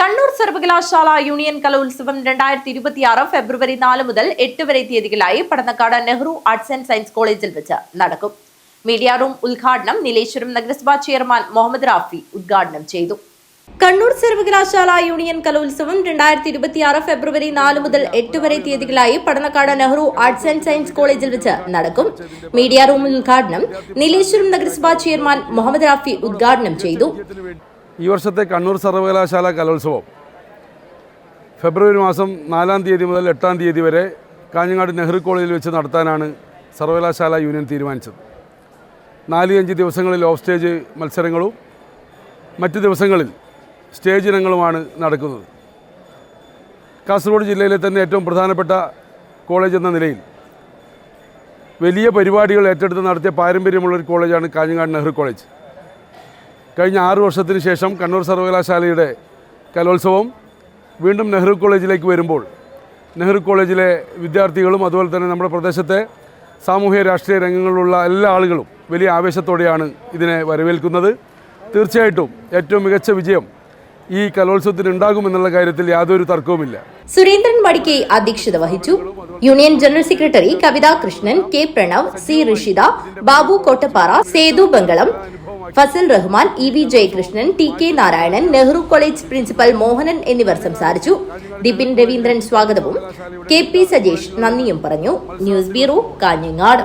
കണ്ണൂർ സർവകലാശാല യൂണിയൻ കലോത്സവം രണ്ടായിരത്തി ഇരുപത്തിയാറ് ഫെബ്രുവരി നാല് മുതൽ എട്ട് വരെ തീയതികളായി Padannakkad Nehru arts and science കോളേജിൽ വെച്ച് നടക്കും. മീഡിയ റൂം ഉദ്ഘാടനം നീലേശ്വരം നഗരസഭാ ചെയർമാൻ മുഹമ്മദ് റാഫി ഉദ്ഘാടനം ചെയ്തു. കണ്ണൂർ സർവകലാശാല യൂണിയൻ കലോത്സവം രണ്ടായിരത്തി ഇരുപത്തിയാറ് ഫെബ്രുവരി നാല് മുതൽ എട്ട് വരെ തീയതികളായി Padannakkad Nehru arts and science കോളേജിൽ വെച്ച് നടക്കും. മീഡിയ റൂം ഉദ്ഘാടനം നീലേശ്വരം നഗരസഭാ ചെയർമാൻ മുഹമ്മദ് റാഫി ഉദ്ഘാടനം ചെയ്തു. ഈ വർഷത്തെ കണ്ണൂർ സർവകലാശാല കലോത്സവം. ഫെബ്രുവരി മാസം നാലാം തീയതി മുതൽ എട്ടാം തീയതി വരെ കാഞ്ഞങ്ങാട് നെഹ്റു കോളേജിൽ വെച്ച് നടത്താനാണ് സർവകലാശാല യൂണിയൻ തീരുമാനിച്ചത്. നാല് അഞ്ച് ദിവസങ്ങളിൽ ഓഫ് സ്റ്റേജ് മത്സരങ്ങളും മറ്റ് ദിവസങ്ങളിൽ സ്റ്റേജ് ഇനങ്ങളുമാണ് നടക്കുന്നത്. കാസർഗോഡ് ജില്ലയിലെ തന്നെ ഏറ്റവും പ്രധാനപ്പെട്ട കോളേജ് എന്ന നിലയിൽ വലിയ പരിപാടികൾ ഏറ്റെടുത്ത് നടത്തിയ പാരമ്പര്യമുള്ളൊരു കോളേജാണ് കാഞ്ഞങ്ങാട് നെഹ്റു കോളേജ്. കഴിഞ്ഞ ആറ് വർഷത്തിന് ശേഷം കണ്ണൂർ സർവകലാശാലയുടെ കലോത്സവം വീണ്ടും നെഹ്റു കോളേജിലേക്ക് വരുമ്പോൾ നെഹ്റു കോളേജിലെ വിദ്യാർത്ഥികളും അതുപോലെ തന്നെ നമ്മുടെ പ്രദേശത്തെ സാമൂഹ്യ രാഷ്ട്രീയ രംഗങ്ങളിലുള്ള എല്ലാ ആളുകളും വലിയ ആവേശത്തോടെയാണ് ഇതിനെ വരവേൽക്കുന്നത്. തീർച്ചയായിട്ടും ഏറ്റവും മികച്ച വിജയം ഈ കലോത്സവത്തിന് ഉണ്ടാകുമെന്നുള്ള കാര്യത്തിൽ യാതൊരു തർക്കവുമില്ല. സുരേന്ദ്രൻ മടിക്കെ അധ്യക്ഷത വഹിച്ചു. Union general secretary Kavitha Krishnan K Pranav C Rishitha Babu Kottappara Sethu Bangalam Fazal Rahman E V Jayakrishnan T K Narayanan Nehru college principal Mohanan എന്നിവർ സംസാരിച്ചു. ദിപിൻ രവീന്ദ്രൻ സ്വാഗതവും. കെ പി സജേഷ് നന്ദിയും പറഞ്ഞു. News bureau Kanhangad.